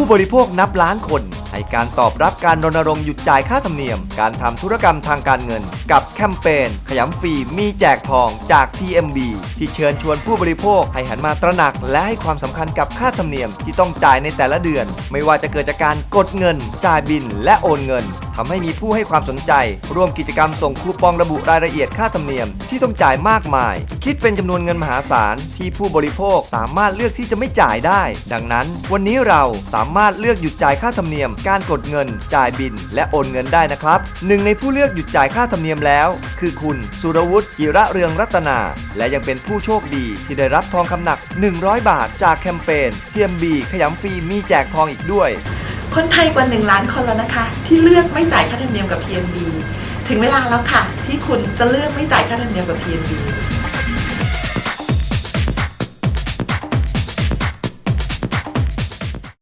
ู้บริโภคนับล้านคน ให้การตอบรับการรณรงค์หยุดจ่ายค่าธรรมเนียม การทำธุรกรรมทางการเงิน กับแคมเปญขยำฟรีมีแจกทองจาก TMB ที่เชิญชวนผู้บริโภคให้หันมาตระหนัก และให้ความสำคัญกับค่าธรรมเนียมที่ต้องจ่ายในแต่ละเดือน ไม่ว่าจะเกิดจากการกดเงิน จ่ายบินและโอนเงิน ทำให้มีผู้ให้ความสนใจ ร่วมกิจกรรมส่งคูปองระบุรายละเอียดค่าธรรมเนียมที่ต้องจ่ายมากมาย คิดเป็นจำนวนเงินมหาศาลที่ผู้บริโภคสามารถเลือกที่จะไม่จ่ายได้ ดังนั้น วันนี้เราสามารถเลือกหยุดจ่ายค่าธรรมเนียม การกดเงิน จ่ายบิน และโอนเงินได้นะครับหนึ่งในผู้เลือกหยุดจ่ายค่าธรรมเนียมแล้ว คือคุณสุรวุฒิจิระเรืองรัตนา และยังเป็นผู้โชคดีที่ได้รับทองคำหนัก 100 บาทจากแคมเปญ TMB ขยำฟรีมีแจกทองอีกด้วย คนไทยกว่า 1 ล้านคนแล้วนะคะ ที่เลือกไม่จ่ายค่าธรรมเนียมกับ TMB ถึงเวลาแล้วค่ะ ที่คุณจะเลือกไม่จ่ายค่าธรรมเนียมกับ TMB